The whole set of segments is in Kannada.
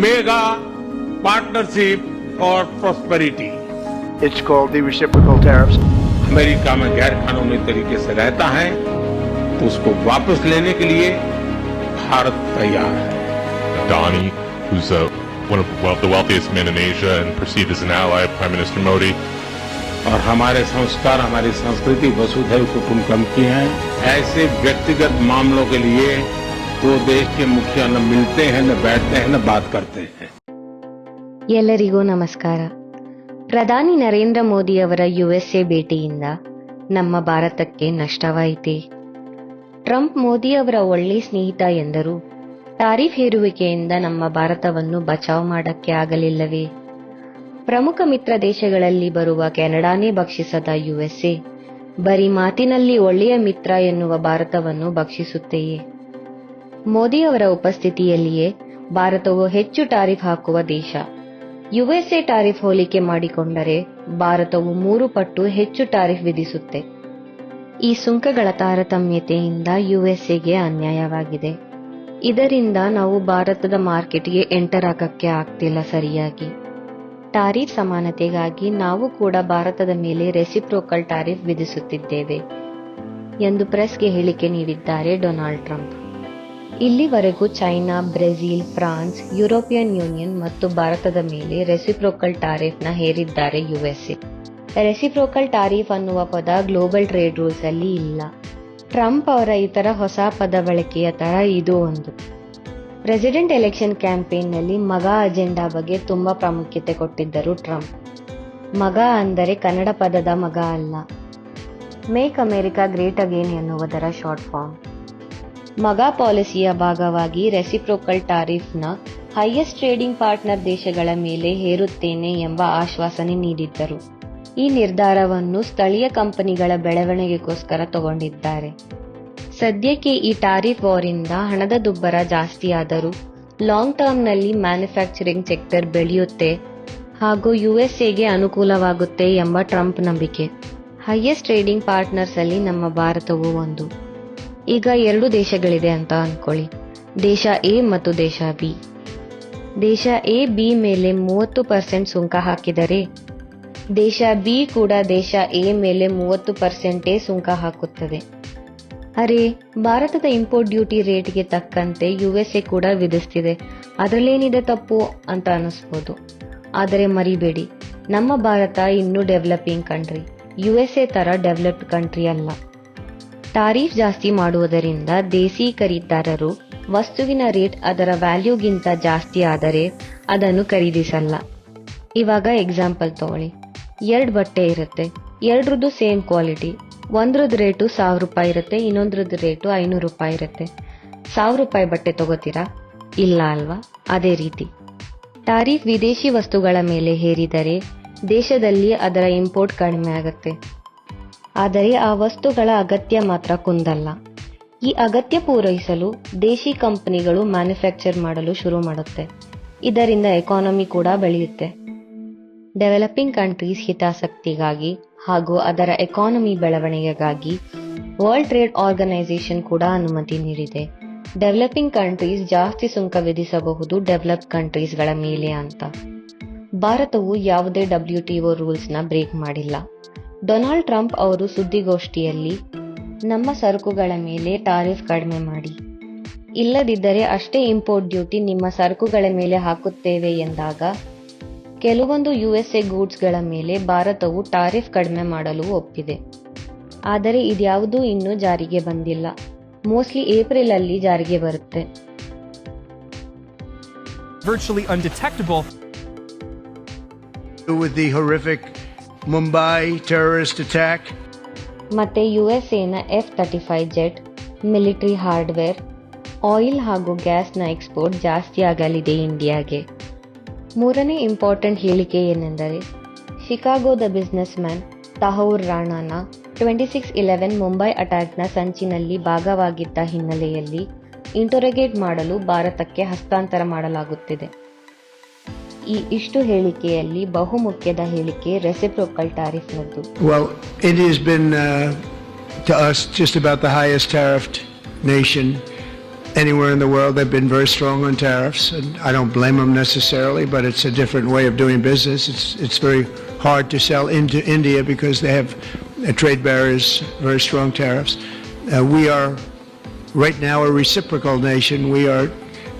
मेगा पार्टनरशिप और prosperity it's called the reciprocal tariffs America में गैर कानूनी तरीके से रहता है तो उसको वापस लेने के लिए भारत तैयार है। Donny who's a one of the wealthiest men in Asia and perceived as an ally prime minister Modi और हमारे संस्कार हमारी संस्कृति वसुधैव कुटुंबकम की हैं। ऐसे व्यक्तिगत मामलों के लिए दो देश के मुखिया न मिलते हैं न बैठते हैं न बात करते हैं ಎಲ್ಲರಿಗೂ ನಮಸ್ಕಾರ ಪ್ರಧಾನಿ ನರೇಂದ್ರ ಮೋದಿಯವರ ಯುಎಸ್ಎ ಭೇಟಿಯಿಂದ ನಮ್ಮ ಭಾರತಕ್ಕೆ ನಷ್ಟವಾಯಿತೆ ಟ್ರಂಪ್ ಮೋದಿಯವರ ಒಳ್ಳೆ ಸ್ನೇಹಿತ ಎಂದರು ಟಾರಿಫ್ ಹೇರುವಿಕೆಯಿಂದ ನಮ್ಮ ಭಾರತವನ್ನು ಬಚಾವ್ ಮಾಡಕ್ಕೆ ಆಗಲಿಲ್ಲವೇ ಪ್ರಮುಖ ಮಿತ್ರ ದೇಶಗಳಲ್ಲಿ ಬರುವ ಕೆನಡಾನೇ ಭಕ್ಷಿಸದ ಯುಎಸ್ಎ ಬರೀ ಮಾತಿನಲ್ಲಿ ಒಳ್ಳೆಯ ಮಿತ್ರ ಎನ್ನುವ ಭಾರತವನ್ನು ಭಕ್ಷಿಸುತ್ತೆಯೇ ಮೋದಿಯವರ ಉಪಸ್ಥಿತಿಯಲ್ಲಿಯೇ ಭಾರತವು ಹೆಚ್ಚು ಟಾರಿಫ್ ಹಾಕುವ ದೇಶ. ಯುಎಸ್ಎ ಟಾರಿಫ್ ಹೋಲಿಕೆ ಮಾಡಿಕೊಂಡರೆ ಭಾರತವು ಮೂರು ಪಟ್ಟು ಹೆಚ್ಚು ಟಾರಿಫ್ ವಿಧಿಸುತ್ತೆ. ಈ ಸುಂಕಗಳ ತಾರತಮ್ಯತೆಯಿಂದ ಯುಎಸ್ಎಗೆ ಅನ್ಯಾಯವಾಗಿದೆ. ಇದರಿಂದ ನಾವು ಭಾರತದ ಮಾರ್ಕೆಟ್ಗೆ ಎಂಟರ್ ಆಗಕ್ಕೆ ಆಗ್ತಿಲ್ಲ ಸರಿಯಾಗಿ. ಟಾರಿಫ್ ಸಮಾನತೆಗಾಗಿ ನಾವು ಕೂಡ ಭಾರತದ ಮೇಲೆ ರೆಸಿಪ್ರೋಕಲ್ ಟಾರಿಫ್ ವಿಧಿಸುತ್ತಿದ್ದೇವೆ. ಎಂದು ಪ್ರೆಸ್ಗೆ ಹೇಳಿಕೆ ನೀಡಿದ್ದಾರೆ ಡೊನಾಲ್ಡ್ ಟ್ರಂಪ್. ಇಲ್ಲಿವರೆಗೂ China, Brazil, France, European Union ಮತ್ತು ಭಾರತದ ಮೇಲೆ ರೆಸಿಪ್ರೋಕಲ್ ಟಾರಿಫ್ನ ಹೇರಿದ್ದಾರೆ ಯುಎಸ್ಎ. ರೆಸಿಪ್ರೋಕಲ್ ಟಾರಿಫ್ ಅನ್ನುವ ಪದ ಗ್ಲೋಬಲ್ ಟ್ರೇಡ್ ರೂಲ್ಸ್ ಅಲ್ಲಿ ಇಲ್ಲ. ಟ್ರಂಪ್ ಅವರ ಇತರ ಹೊಸ ಪದ ಬಳಕೆಯ ತರ ಇದು ಒಂದು. ಪ್ರೆಸಿಡೆಂಟ್ ಎಲೆಕ್ಷನ್ ಕ್ಯಾಂಪೇನ್ನಲ್ಲಿ ಮಗ ಅಜೆಂಡಾ ಬಗ್ಗೆ ತುಂಬಾ ಪ್ರಾಮುಖ್ಯತೆ ಕೊಟ್ಟಿದ್ದರು ಟ್ರಂಪ್. ಮಗ ಅಂದರೆ ಕನ್ನಡ ಪದದ ಮಗ ಅಲ್ಲ. ಮೇಕ್ ಅಮೆರಿಕಾ ಗ್ರೇಟ್ ಅಗೇನ್ ಎನ್ನುವುದರ ಶಾರ್ಟ್ ಫಾರ್ಮ್. ಮಗ ಪಾಲಿಸಿಯ ಭಾಗವಾಗಿ ರೆಸಿಪ್ರೋಕಲ್ ಟಾರಿಫ್ನ ಹೈಯೆಸ್ಟ್ ಟ್ರೇಡಿಂಗ್ ಪಾರ್ಟ್ನರ್ ದೇಶಗಳ ಮೇಲೆ ಹೇರುತ್ತೇನೆ ಎಂಬ ಆಶ್ವಾಸನೆ ನೀಡಿದ್ದರು. ಈ ನಿರ್ಧಾರವನ್ನು ಸ್ಥಳೀಯ ಕಂಪನಿಗಳ ಬೆಳವಣಿಗೆಗೋಸ್ಕರ ತಗೊಂಡಿದ್ದಾರೆ. ಸದ್ಯಕ್ಕೆ ಈ ಟಾರಿಫ್ ವಾರಿಂದ ಹಣದ ದುಬ್ಬರ ಜಾಸ್ತಿಯಾದರೂ ಲಾಂಗ್ ಟರ್ಮ್ನಲ್ಲಿ ಮ್ಯಾನುಫ್ಯಾಕ್ಚರಿಂಗ್ ಸೆಕ್ಟರ್ ಬೆಳೆಯುತ್ತೆ ಹಾಗೂ ಯುಎಸ್ಎಗೆ ಅನುಕೂಲವಾಗುತ್ತೆ ಎಂಬ ಟ್ರಂಪ್ ನಂಬಿಕೆ. ಹೈಯೆಸ್ಟ್ ಟ್ರೇಡಿಂಗ್ ಪಾರ್ಟ್ನರ್ಸ್ ಅಲ್ಲಿ ನಮ್ಮ ಭಾರತವೂ ಒಂದು. ಈಗ ಎರಡು ದೇಶಗಳಿದೆ ಅಂತ ಅನ್ಕೊಳ್ಳಿ. ದೇಶ ಎ ಮತ್ತು ದೇಶ ಬಿ. ದೇಶ ಎ, ಬಿ ಮೇಲೆ ಮೂವತ್ತು ಪರ್ಸೆಂಟ್ ಸುಂಕ ಹಾಕಿದರೆ, ದೇಶ ಬಿ ಕೂಡ ದೇಶ ಎ ಮೇಲೆ ಮೂವತ್ತು ಪರ್ಸೆಂಟೇ ಸುಂಕ ಹಾಕುತ್ತದೆ. ಅರೆ, ಭಾರತದ ಇಂಪೋರ್ಟ್ ಡ್ಯೂಟಿ ರೇಟ್ಗೆ ತಕ್ಕಂತೆ ಯುಎಸ್ಎ ಕೂಡ ವಿಧಿಸ್ತಿದೆ. ಅದರಲ್ಲೇನಿದೆ ತಪ್ಪು ಅಂತ ಅನಿಸ್ಬೋದು ಆದರೆ ಮರಿಬೇಡಿ. ನಮ್ಮ ಭಾರತ ಇನ್ನೂ ಡೆವಲಪಿಂಗ್ ಕಂಟ್ರಿ ಯುಎಸ್ಎ ತರ ಡೆವಲಪ್ಡ್ ಕಂಟ್ರಿ ಅಲ್ಲ. ಟಾರಿಫ್ ಜಾಸ್ತಿ ಮಾಡುವುದರಿಂದ ದೇಸಿ ಖರೀದಾರರು ವಸ್ತುವಿನ ರೇಟ್ ಅದರ ವ್ಯಾಲ್ಯೂಗಿಂತ ಜಾಸ್ತಿ ಆದರೆ ಅದನ್ನು ಖರೀದಿಸಲ್ಲ. ಇವಾಗ ಎಕ್ಸಾಂಪಲ್ ತಗೊಳ್ಳಿ. ಎರಡು ಬಟ್ಟೆ ಇರುತ್ತೆ. ಎರಡ್ರದ್ದು ಸೇಮ್ ಕ್ವಾಲಿಟಿ. ಒಂದ್ರದ್ದು ರೇಟು ಸಾವಿರ ರೂಪಾಯಿ ಇರುತ್ತೆ. ಇನ್ನೊಂದ್ರದ್ದು ರೇಟು ಐನೂರು ರೂಪಾಯಿ ಇರುತ್ತೆ. ಸಾವಿರ ರೂಪಾಯಿ ಬಟ್ಟೆ ತಗೋತೀರಾ? ಇಲ್ಲ ಅಲ್ವಾ? ಅದೇ ರೀತಿ. ಟಾರಿಫ್ ವಿದೇಶಿ ವಸ್ತುಗಳ ಮೇಲೆ ಹೇರಿದರೆ ದೇಶದಲ್ಲಿ ಅದರ ಇಂಪೋರ್ಟ್ ಕಡಿಮೆ ಆಗುತ್ತೆ. ಆದರೆ ಆ ವಸ್ತುಗಳ ಅಗತ್ಯ ಮಾತ್ರ ಕುಂದಲ್ಲ. ಈ ಅಗತ್ಯ ಪೂರೈಸಲು ದೇಶಿ ಕಂಪನಿಗಳು ಮ್ಯಾನುಫ್ಯಾಕ್ಚರ್ ಮಾಡಲು ಶುರು ಮಾಡುತ್ತೆ. ಇದರಿಂದ ಎಕಾನಮಿ ಕೂಡ ಬೆಳೆಯುತ್ತೆ. ಡೆವಲಪಿಂಗ್ ಕಂಟ್ರೀಸ್ ಹಿತಾಸಕ್ತಿಗಾಗಿ ಹಾಗೂ ಅದರ ಎಕಾನಮಿ ಬೆಳವಣಿಗೆಗಾಗಿ ವರ್ಲ್ಡ್ ಟ್ರೇಡ್ ಆರ್ಗನೈಸೇಷನ್ ಕೂಡ ಅನುಮತಿ ನೀಡಿದೆ. ಡೆವಲಪಿಂಗ್ ಕಂಟ್ರೀಸ್ ಜಾಸ್ತಿ ಸುಂಕ ವಿಧಿಸಬಹುದು ಡೆವಲಪ್ ಕಂಟ್ರೀಸ್ಗಳ ಮೇಲೆ ಅಂತ. ಭಾರತವು ಯಾವುದೇ ಡಬ್ಲ್ಯೂಟಿಒ ರೂಲ್ಸ್ನ ಬ್ರೇಕ್ ಮಾಡಿಲ್ಲ. ಡೊನಾಲ್ಡ್ ಟ್ರಂಪ್ ಅವರು ಸುದ್ದಿಗೋಷ್ಠಿಯಲ್ಲಿ ನಮ್ಮ ಸರಕುಗಳ ಮೇಲೆ ಟಾರಿಫ್ ಕಡಿಮೆ ಮಾಡಿ. ಇಲ್ಲದಿದ್ದರೆ ಅಷ್ಟೇ ಇಂಪೋರ್ಟ್ ಡ್ಯೂಟಿ ನಿಮ್ಮ ಸರಕುಗಳ ಮೇಲೆ ಹಾಕುತ್ತೇವೆ ಎಂದಾಗ ಕೆಲವೊಂದು ಯುಎಸ್ಎ ಗೂಡ್ಸ್ಗಳ ಮೇಲೆ ಭಾರತವು ಟಾರಿಫ್ ಕಡಿಮೆ ಮಾಡಲು ಒಪ್ಪಿದೆ. ಆದರೆ ಇದ್ಯಾವುದೂ ಇನ್ನೂ ಜಾರಿಗೆ ಬಂದಿಲ್ಲ. ಮೋಸ್ಟ್ಲಿ ಏಪ್ರಿಲ್ ಅಲ್ಲಿ ಜಾರಿಗೆ ಬರುತ್ತೆ. Virtually undetectable. With the horrific Mumbai terrorist attack ಮತ್ತೆ ಯುಎಸ್ಎನ F thirty five jet military hardware oil ಹಾಗೂ ಗ್ಯಾಸ್ನ ಎಕ್ಸ್ಪೋರ್ಟ್ ಜಾಸ್ತಿ ಆಗಲಿದೆ ಇಂಡಿಯಾಗೆ. ಮೂರನೇ ಇಂಪಾರ್ಟೆಂಟ್ ಹೇಳಿಕೆ ಏನೆಂದರೆ ಶಿಕಾಗೋದ ಬಿಸ್ನೆಸ್ ಮ್ಯಾನ್ ತಹೌರ್ ರಾಣಾನ ಟ್ವೆಂಟಿ ಸಿಕ್ಸ್ ಇಲೆವೆನ್ ಮುಂಬೈ ಅಟ್ಯಾಕ್ನ ಸಂಚಿನಲ್ಲಿ ಭಾಗವಾಗಿದ್ದ ಹಿನ್ನೆಲೆಯಲ್ಲಿ ಇಂಟೊರಗೇಟ್ ಮಾಡಲು ಭಾರತಕ್ಕೆ ಹಸ್ತಾಂತರ ಮಾಡಲಾಗುತ್ತಿದೆ. ಈ ಇಷ್ಟು ಹೇಳಿಕೆಯಲ್ಲಿ ಬಹುಮುಖ್ಯದ ಹೇಳಿಕೆ reciprocal ಟಾರಿಫ್ನದ್ದು well, India's been uh, to us just about the highest tariffed nation. anywhere in the world, they've been very strong on tariffs, and I don't blame them necessarily, but it's a different way of doing business. It's, it's very hard to sell into India because they have uh, trade barriers, very strong tariffs. Uh, we are right now a reciprocal nation. We are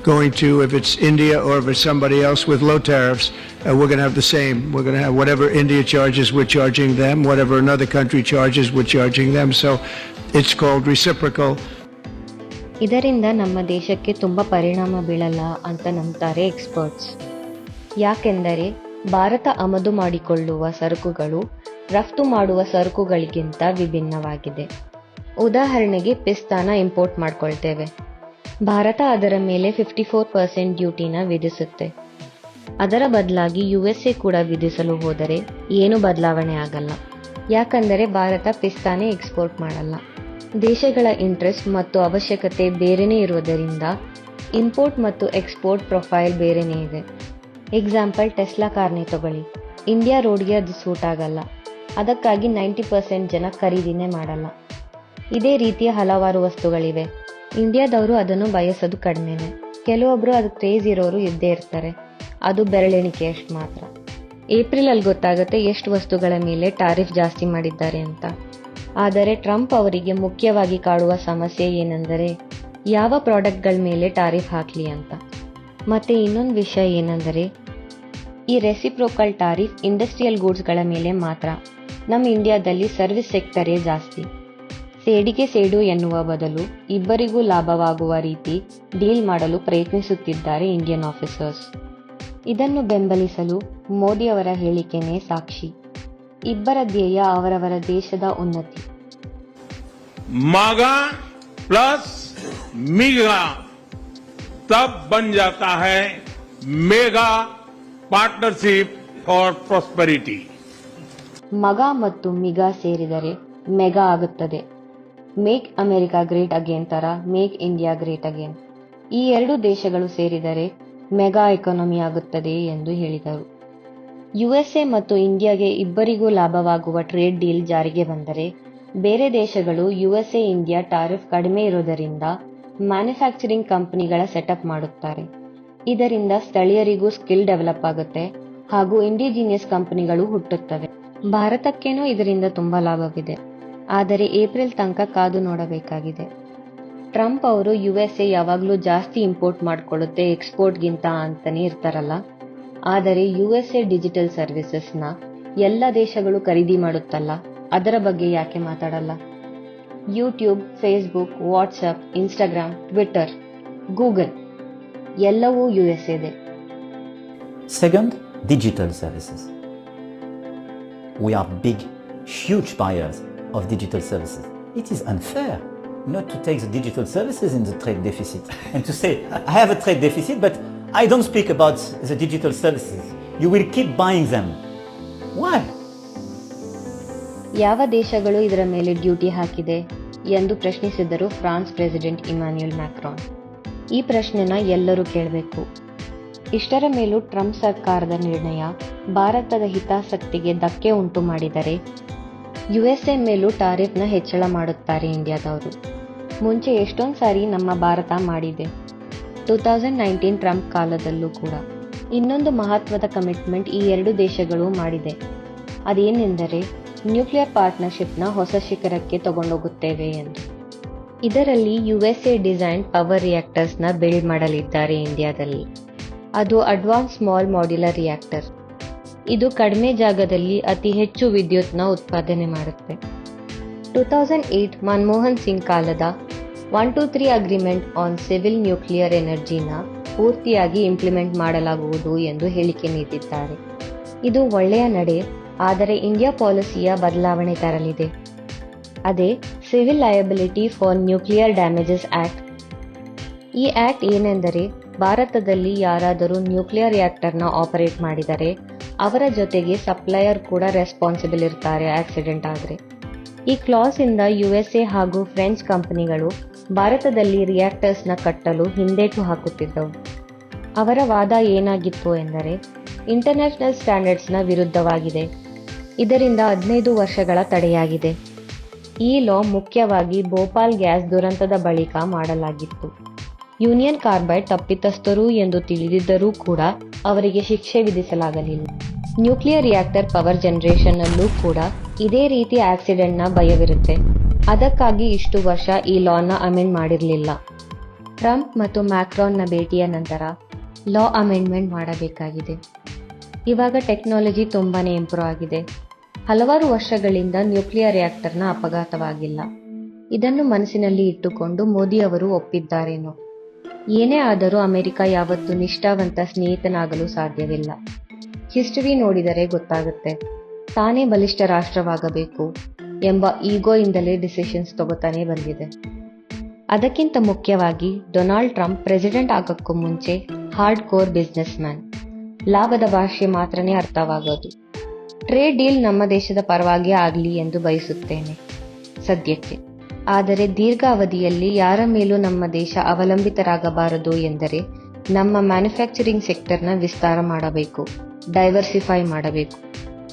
going to, if it's India or if it's somebody else with low tariffs, uh, we're going to have the same. We're going to have whatever India charges, we're charging them. Whatever another country charges, we're charging them. So it's called reciprocal. ಇದರಿಂದ ನಮ್ಮ ದೇಶಕ್ಕೆ ತುಂಬ ಪರಿಣಾಮ ಬೀಳಲ್ಲ ಅಂತ ನಂಬ್ತಾರೆ ಎಕ್ಸ್ಪರ್ಟ್ಸ್ ಯಾಕೆಂದರೆ ಭಾರತ ಆಮದು ಮಾಡಿಕೊಳ್ಳುವ ಸರಕುಗಳು ರಫ್ತು ಮಾಡುವ ಸರಕುಗಳಿಗಿಂತ ವಿಭಿನ್ನವಾಗಿದೆ ಉದಾಹರಣೆಗೆ ಪಿಸ್ತಾನ ಇಂಪೋರ್ಟ್ ಮಾಡ್ಕೊಳ್ತೇವೆ ಭಾರತ ಅದರ ಮೇಲೆ ಫಿಫ್ಟಿ ಫೋರ್ ಪರ್ಸೆಂಟ್ ಡ್ಯೂಟಿನ ವಿಧಿಸುತ್ತೆ. ಅದರ ಬದಲಾಗಿ ಯು ಎಸ್ ಎ ಕೂಡ ವಿಧಿಸಲು ಹೋದರೆ ಏನು ಬದಲಾವಣೆ ಆಗಲ್ಲ. ಯಾಕಂದರೆ ಭಾರತ ಪಿಸ್ತಾನೆ ಎಕ್ಸ್ಪೋರ್ಟ್ ಮಾಡಲ್ಲ. ದೇಶಗಳ ಇಂಟ್ರೆಸ್ಟ್ ಮತ್ತು ಅವಶ್ಯಕತೆ ಬೇರೆನೇ ಇರುವುದರಿಂದ ಇಂಪೋರ್ಟ್ ಮತ್ತು ಎಕ್ಸ್ಪೋರ್ಟ್ ಪ್ರೊಫೈಲ್ ಬೇರೆನೇ ಇದೆ. ಎಕ್ಸಾಂಪಲ್ ಟೆಸ್ಲಾ ಕಾರ್ನೇ ತಗೊಳ್ಳಿ. ಇಂಡಿಯಾ ರೋಡ್ಗೆ ಅದು ಸೂಟ್ ಆಗಲ್ಲ. ಅದಕ್ಕಾಗಿ ನೈಂಟಿ ಪರ್ಸೆಂಟ್ ಜನ ಖರೀದಿನೇ ಮಾಡಲ್ಲ. ಇದೇ ರೀತಿಯ ಹಲವಾರು ವಸ್ತುಗಳಿವೆ. ಇಂಡಿಯಾದವರು ಅದನ್ನು ಬಯಸೋದು ಕಡಿಮೆನೆ. ಕೆಲವೊಬ್ರು ಅದು ಕ್ರೇಜ್ ಇರೋರು ಇದ್ದೇ ಇರ್ತಾರೆ. ಅದು ಬೆರಳೆಣಿಕೆ ಅಷ್ಟು ಮಾತ್ರ. ಏಪ್ರಿಲ್ ಅಲ್ಲಿ ಗೊತ್ತಾಗುತ್ತೆ ಎಷ್ಟು ವಸ್ತುಗಳ ಮೇಲೆ ಟಾರಿಫ್ ಜಾಸ್ತಿ ಮಾಡಿದ್ದಾರೆ ಅಂತ. ಆದರೆ ಟ್ರಂಪ್ ಅವರಿಗೆ ಮುಖ್ಯವಾಗಿ ಕಾಡುವ ಸಮಸ್ಯೆ ಏನೆಂದರೆ, ಯಾವ ಪ್ರಾಡಕ್ಟ್ಗಳ ಮೇಲೆ ಟಾರಿಫ್ ಹಾಕಲಿ ಅಂತ. ಮತ್ತೆ ಇನ್ನೊಂದು ವಿಷಯ ಏನೆಂದರೆ, ಈ ರೆಸಿಪ್ರೋಕಲ್ ಟಾರಿಫ್ ಇಂಡಸ್ಟ್ರಿಯಲ್ ಗೂಡ್ಸ್ಗಳ ಮೇಲೆ ಮಾತ್ರ. ನಮ್ಮ ಇಂಡಿಯಾದಲ್ಲಿ ಸರ್ವಿಸ್ ಸೆಕ್ಟರೇ ಜಾಸ್ತಿ. ಸೇಡಿಗೆ ಸೇಡು ಎನ್ನುವ ಬದಲು ಇಬ್ಬರಿಗೂ ಲಾಭವಾಗುವ ರೀತಿ ಡೀಲ್ ಮಾಡಲು ಪ್ರಯತ್ನಿಸುತ್ತಿದ್ದಾರೆ ಇಂಡಿಯನ್ ಆಫೀಸರ್ಸ್ ಇದನ್ನು ಬೆಂಬಲಿಸಲು ಮೋದಿಯವರ ಹೇಳಿಕೆನೇ ಸಾಕ್ಷಿ ಇಬ್ಬರ ಧ್ಯೇಯ ಅವರವರ ದೇಶದ ಉನ್ನತಿ मागा प्लस मीगा तब बन जाता है मेगा पार्टनरशिप फॉर प्रॉस्पेरिटी ಮಗ ಮತ್ತು ಮಿಗ ಸೇರಿದರೆ ಮೆಗಾ ಆಗುತ್ತದೆ ಮೇಕ್ ಅಮೆರಿಕಾ ಗ್ರೇಟ್ ಅಗೇನ್ ತರ ಮೇಕ್ ಇಂಡಿಯಾ ಗ್ರೇಟ್ ಅಗೇನ್ ಈ ಎರಡು ದೇಶಗಳು ಸೇರಿದರೆ ಮೆಗಾ ಎಕಾನಮಿ ಆಗುತ್ತದೆ ಎಂದು ಹೇಳಿದರು. ಯುಎಸ್ಎ ಮತ್ತು ಇಂಡಿಯಾಗೆ ಇಬ್ಬರಿಗೂ ಲಾಭವಾಗುವ ಟ್ರೇಡ್ ಡೀಲ್ ಜಾರಿಗೆ ಬಂದರೆ ಬೇರೆ ದೇಶಗಳು ಯುಎಸ್ಎ ಇಂಡಿಯಾ ಟಾರಿಫ್ ಕಡಿಮೆ ಇರುವುದರಿಂದ ಮ್ಯಾನುಫ್ಯಾಕ್ಚರಿಂಗ್ ಕಂಪನಿಗಳ ಸೆಟಪ್ ಮಾಡುತ್ತಾರೆ. ಇದರಿಂದ ಸ್ಥಳೀಯರಿಗೂ ಸ್ಕಿಲ್ ಡೆವಲಪ್ ಆಗುತ್ತೆ ಹಾಗೂ ಇಂಡಿಜಿನಿಯಸ್ ಕಂಪನಿಗಳು ಹುಟ್ಟುತ್ತವೆ. ಭಾರತಕ್ಕೇನೂ ಇದರಿಂದ ತುಂಬಾ ಲಾಭವಿದೆ. ಆದರೆ ಏಪ್ರಿಲ್ ತನಕ ಕಾದು ನೋಡಬೇಕಾಗಿದೆ. ಟ್ರಂಪ್ ಅವರು ಯುಎಸ್ಎ ಯಾವಾಗಲೂ ಜಾಸ್ತಿ ಇಂಪೋರ್ಟ್ ಮಾಡ್ಕೊಳ್ಳುತ್ತೆ ಎಕ್ಸ್ಪೋರ್ಟ್ಗಿಂತ ಅಂತಲೇ ಇರ್ತಾರಲ್ಲ. ಆದರೆ ಯುಎಸ್ಎ ಡಿಜಿಟಲ್ ಸರ್ವಿಸಸ್ನ ಎಲ್ಲ ದೇಶಗಳು ಖರೀದಿ ಮಾಡುತ್ತಲ್ಲ, ಅದರ ಬಗ್ಗೆ ಯಾಕೆ ಮಾತಾಡಲ್ಲ? YouTube, Facebook, WhatsApp, Instagram Twitter Google ಎಲ್ಲವೂ ಯುಎಸ್ಎದೆ. Second digital services we are big huge buyers of digital services. It is unfair not to take the digital services in the trade deficit and to say, I have a trade deficit, but I don't speak about the digital services. You will keep buying them. Why? ಯಾವ ದೇಶಗಳು ಇದರ ಮೇಲೆ ಡ್ಯೂಟಿ ಹಾಕಿದೆ ಎಂದು ಪ್ರಶ್ನಿಸಿದರು ಫ್ರಾನ್ಸ್ ಪ್ರೆಸಿಡೆಂಟ್ ಇಮಾನ್ಯುಯಲ್ ಮ್ಯಾಕ್ರಾನ್ ಈ ಪ್ರಶ್ನೆನ ಎಲ್ಲರೂ ಕೇಳಬೇಕು ಇಷ್ಟರ ಮೇಲೂ ಟ್ರಂಪ್ ಸರ್ಕಾರದ ನಿರ್ಣಯ ಭಾರತದ ಹಿತಾಸಕ್ತಿಗೆ ಧಕ್ಕೆ ಉಂಟು ಮಾಡಿದರೆ ಯುಎಸ್ಎ ಮೇಲೂ ಟಾರಿಫ್ನ ಹೆಚ್ಚಳ ಮಾಡುತ್ತಾರೆ ಇಂಡಿಯಾದವರು. ಮುಂಚೆ ಎಷ್ಟೊಂದು ಸಾರಿ ನಮ್ಮ ಭಾರತ ಮಾಡಿದೆ. ಟೂ ತೌಸಂಡ್ ನೈನ್ಟೀನ್ ಟ್ರಂಪ್ ಕಾಲದಲ್ಲೂ ಕೂಡ. ಇನ್ನೊಂದು ಮಹತ್ವದ ಕಮಿಟ್ಮೆಂಟ್ ಈ ಎರಡು ದೇಶಗಳು ಮಾಡಿದೆ. ಅದೇನೆಂದರೆ, ನ್ಯೂಕ್ಲಿಯರ್ ಪಾರ್ಟ್ನರ್ಶಿಪ್ನ ಹೊಸ ಶಿಖರಕ್ಕೆ ತಗೊಂಡೋಗುತ್ತೇವೆ ಎಂದು. ಇದರಲ್ಲಿ U S A design power ರಿಯಾಕ್ಟರ್ಸ್ನ build ಮಾಡಲಿದ್ದಾರೆ ಇಂಡಿಯಾದಲ್ಲಿ. ಅದು ಅಡ್ವಾನ್ಸ್ ಸ್ಮಾಲ್ ಮಾಡ್ಯುಲರ್ ರಿಯಾಕ್ಟರ್. ಇದು ಕಡಿಮೆ ಜಾಗದಲ್ಲಿ ಅತಿ ಹೆಚ್ಚು ವಿದ್ಯುತ್ನ ಉತ್ಪಾದನೆ ಮಾಡುತ್ತೆ. Two thousand eight Manmohan Singh ಕಾಲದ one two three agreement on civil nuclear ಎನರ್ಜಿನ ಪೂರ್ತಿಯಾಗಿ ಇಂಪ್ಲಿಮೆಂಟ್ ಮಾಡಲಾಗುವುದು ಎಂದು ಹೇಳಿಕೆ ನೀಡಿದ್ದಾರೆ. ಇದು ಒಳ್ಳೆಯ ನಡೆ, ಆದರೆ ಇಂಡಿಯಾ ಪಾಲಿಸಿಯ ಬದಲಾವಣೆ ತರಲಿದೆ. ಅದೇ civil liability for nuclear damages act ಈ ಆಕ್ಟ್ ಏನೆಂದರೆ, ಭಾರತದಲ್ಲಿ ಯಾರಾದರೂ ನ್ಯೂಕ್ಲಿಯರ್ ರಿಯಾಕ್ಟರ್ನ ಆಪರೇಟ್ ಮಾಡಿದರೆ ಅವರ ಜೊತೆಗೆ ಸಪ್ಲೈಯರ್ ಕೂಡ ರೆಸ್ಪಾನ್ಸಿಬಲ್ ಇರ್ತಾರೆ ಆಕ್ಸಿಡೆಂಟ್ ಆದರೆ. ಈ ಕ್ಲಾಸ್ ಇಂದ ಯುಎಸ್ಎ ಹಾಗೂ ಫ್ರೆಂಚ್ ಕಂಪನಿಗಳು ಭಾರತದಲ್ಲಿ ರಿಯಾಕ್ಟರ್ಸ್ನ ಕಟ್ಟಲು ಹಿಂದೇಟು ಹಾಕುತ್ತಿದ್ದವು. ಅವರ ವಾದ ಏನಾಗಿತ್ತು ಎಂದರೆ ಇಂಟರ್ನ್ಯಾಷನಲ್ ಸ್ಟ್ಯಾಂಡರ್ಡ್ಸ್ನ ವಿರುದ್ಧವಾಗಿದೆ. ಇದರಿಂದ ಹದಿನೈದು ವರ್ಷಗಳ ತಡೆಯಾಗಿದೆ. ಈ ಲಾ ಮುಖ್ಯವಾಗಿ ಭೋಪಾಲ್ ಗ್ಯಾಸ್ ದುರಂತದ ಬಳಿಕ ಮಾಡಲಾಗಿತ್ತು. ಯೂನಿಯನ್ ಕಾರ್ಬೈಡ್ ತಪ್ಪಿತಸ್ಥರು ಎಂದು ತಿಳಿದಿದ್ದರೂ ಕೂಡ ಅವರಿಗೆ ಶಿಕ್ಷೆ ವಿಧಿಸಲಾಗಲಿಲ್ಲ. ನ್ಯೂಕ್ಲಿಯರ್ ರಿಯಾಕ್ಟರ್ ಪವರ್ ಜನರೇಷನ್ ಅಲ್ಲೂ ಕೂಡ ಇದೇ ರೀತಿ ಆಕ್ಸಿಡೆಂಟ್ನ ಭಯವಿರುತ್ತೆ. ಅದಕ್ಕಾಗಿ ಇಷ್ಟು ವರ್ಷ ಈ ಲಾನ ಅಮೆಂಡ್ ಮಾಡಿರಲಿಲ್ಲ. ಟ್ರಂಪ್ ಮತ್ತು ಮ್ಯಾಕ್ರಾನ್ನ ಭೇಟಿಯ ನಂತರ ಲಾ ಅಮೆಂಡ್ಮೆಂಟ್ ಮಾಡಬೇಕಾಗಿದೆ. ಇವಾಗ ಟೆಕ್ನಾಲಜಿ ತುಂಬಾನೇ ಇಂಪ್ರೂವ್ ಆಗಿದೆ. ಹಲವಾರು ವರ್ಷಗಳಿಂದ ನ್ಯೂಕ್ಲಿಯರ್ ರಿಯಾಕ್ಟರ್ನ ಅಪಘಾತವಾಗಿಲ್ಲ. ಇದನ್ನು ಮನಸ್ಸಿನಲ್ಲಿ ಇಟ್ಟುಕೊಂಡು ಮೋದಿ ಅವರು ಒಪ್ಪಿದ್ದಾರೇನೋ. ಏನೇ ಆದರೂ ಅಮೆರಿಕ ಯಾವತ್ತೂ ನಿಷ್ಠಾವಂತ ಸ್ನೇಹಿತನಾಗಲು ಸಾಧ್ಯವಿಲ್ಲ. ಹಿಸ್ಟರಿ ನೋಡಿದರೆ ಗೊತ್ತಾಗುತ್ತೆ. ತಾನೇ ಬಲಿಷ್ಠ ರಾಷ್ಟ್ರವಾಗಬೇಕು ಎಂಬ ಈಗೋಯಿಂದಲೇ ಡಿಸಿಷನ್ಸ್ ತಗೋತಾನೆ ಬಂದಿದೆ. ಅದಕ್ಕಿಂತ ಮುಖ್ಯವಾಗಿ ಡೊನಾಲ್ಡ್ ಟ್ರಂಪ್ ಪ್ರೆಸಿಡೆಂಟ್ ಆಗಕ್ಕೂ ಮುಂಚೆ ಹಾರ್ಡ್ ಕೋರ್ ಬಿಸ್ನೆಸ್ ಮ್ಯಾನ್ ಲಾಭದ ಭಾಷೆ ಮಾತ್ರನೇ ಅರ್ಥವಾಗೋದು. ಟ್ರೇಡ್ ಡೀಲ್ ನಮ್ಮ ದೇಶದ ಪರವಾಗಿ ಆಗಲಿ ಎಂದು ಬಯಸುತ್ತೇನೆ. ಸದ್ಯಕ್ಕೆ. ಆದರೆ ದೀರ್ಘಾವಧಿಯಲ್ಲಿ ಯಾರ ಮೇಲೂ ನಮ್ಮ ದೇಶ ಅವಲಂಬಿತರಾಗಬಾರದು ಎಂದರೆ ನಮ್ಮ ಮ್ಯಾನುಫ್ಯಾಕ್ಚರಿಂಗ್ ಸೆಕ್ಟರ್ನ ವಿಸ್ತಾರ ಮಾಡಬೇಕು, ಡೈವರ್ಸಿಫೈ ಮಾಡಬೇಕು,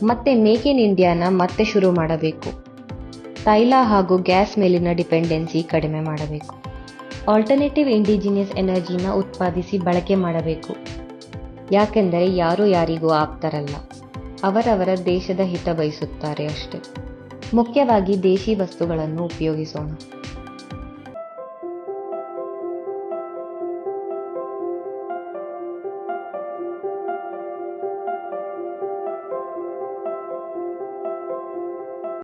ಮತ್ತೆ ಮೇಕ್ ಇನ್ ಇಂಡಿಯಾನ ಮತ್ತೆ ಶುರು ಮಾಡಬೇಕು. ತೈಲ ಹಾಗೂ ಗ್ಯಾಸ್ ಮೇಲಿನ ಡಿಪೆಂಡೆನ್ಸಿ ಕಡಿಮೆ ಮಾಡಬೇಕು. ಆಲ್ಟರ್ನೇಟಿವ್ ಇಂಡಿಜಿನಿಯಸ್ ಎನರ್ಜಿನ ಉತ್ಪಾದಿಸಿ ಬಳಕೆ ಮಾಡಬೇಕು. ಯಾಕೆಂದರೆ ಯಾರು ಯಾರಿಗೂ ಆಗ್ತಾರಲ್ಲ ಅವರವರ ದೇಶದ ಹಿತ ಬಯಸುತ್ತಾರೆ ಅಷ್ಟೆ. ಮುಖ್ಯವಾಗಿ ದೇಶಿ ವಸ್ತುಗಳನ್ನು ಉಪಯೋಗಿಸೋಣ.